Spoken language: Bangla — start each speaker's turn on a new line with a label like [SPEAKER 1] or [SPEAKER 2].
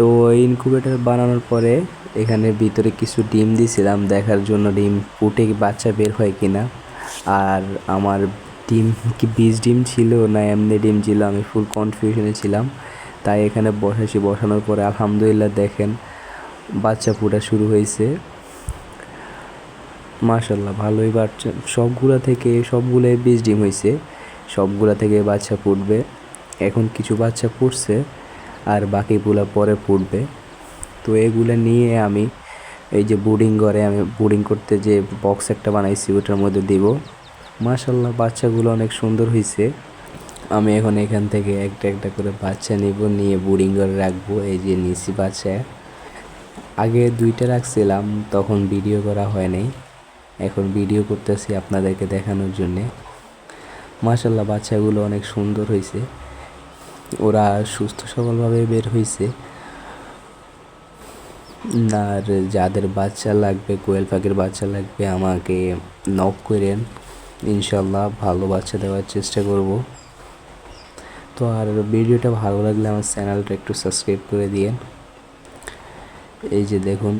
[SPEAKER 1] তো ইনকুবেটার বানানোর পরে এখানে ভিতরে কিছু ডিম দিয়েছিলাম দেখার জন্য ডিম ফুটে বাচ্চা বের হয় কিনা। আর আমার ডিম কি বীজ ডিম ছিল না এমনি ডিম ছিল, আমি ফুল কনফিউশনে ছিলাম। তাই এখানে বসাইছি, বসানোর পরে আলহামদুলিল্লাহ দেখেন বাচ্চা ফুটা শুরু হয়েছে। মাশাল্লাহ ভালোই বাচ্চা। সবগুলা থেকে সবগুলোই বীজ ডিম হয়েছে সবগুলা থেকে বাচ্চা ফুটবে। এখন কিছু বাচ্চা ফুটছে। আর বাকিগুলো পরে ফুটবে তো এগুলো নিয়ে আমি এই যে বুডিং করে আমি বুডিং করতে যে বক্স একটা বানাইছি, ওটার মধ্যে দিব। মাশাল্লাহ বাচ্চাগুলো অনেক সুন্দর হয়েছে আমি এখন এখান থেকে একটা একটা করে বাচ্চা নিব, নিয়ে বুডিং করে রাখব। এই যে নিছি বাচ্চা। আগে দুইটা রাখছিলাম, তখন ভিডিও করা হয় নাই। এখন ভিডিও করতেছি আপনাদেরকে দেখানোর জন্যে। মাশাল্লাহ বাচ্চাগুলো অনেক সুন্দর হয়েছে ওরা সুস্থ সবলভাবে বের হয়েছে আর যাদের বাচ্চা লাগবে, কোয়েল পাখির বাচ্চা লাগবে, আমাকে নক করেন। ইনশাল্লাহ ভালো বাচ্চা দেওয়ার চেষ্টা করব। তো আর ভিডিওটা ভালো লাগলে আমার চ্যানেলটা একটু সাবস্ক্রাইব করে দিয়েন। এই যে দেখুন